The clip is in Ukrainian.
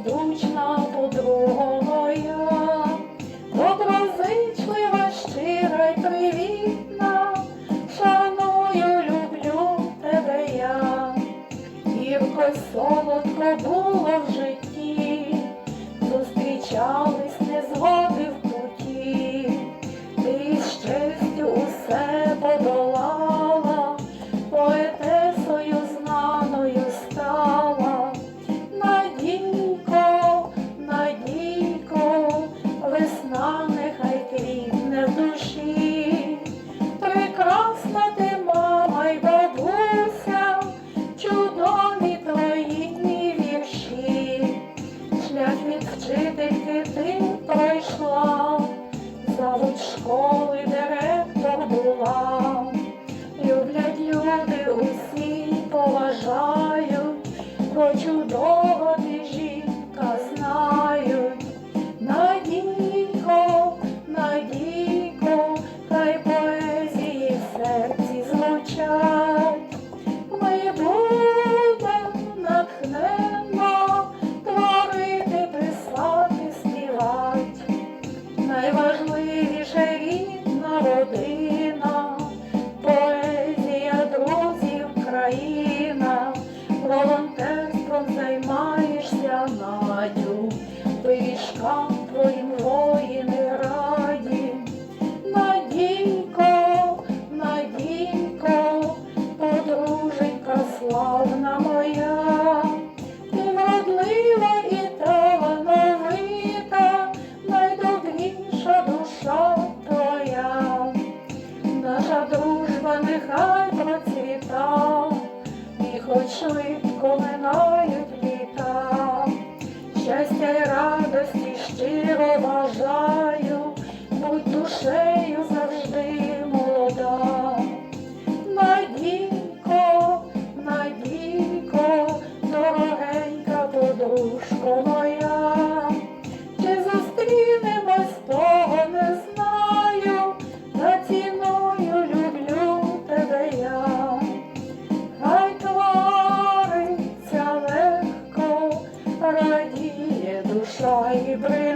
durante пройшла, завод школи директор була, люблять люди усі поважають, хоч удома. займаєшся надю, пишкам твоїм не раді. Надійко, надійко, подруженька славна моя, ти вродлива і талановита, найдобріша душа твоя, наша дружба нехай процвіта, і хоч ви. Щиро бажаю, будь душею завжди молода. Надійко, Надійко, дорогенька подружко моя, чи зустрінемось, того не знаю, та ціною люблю тебе я. Хай твориться легко, радіє душа і брехня.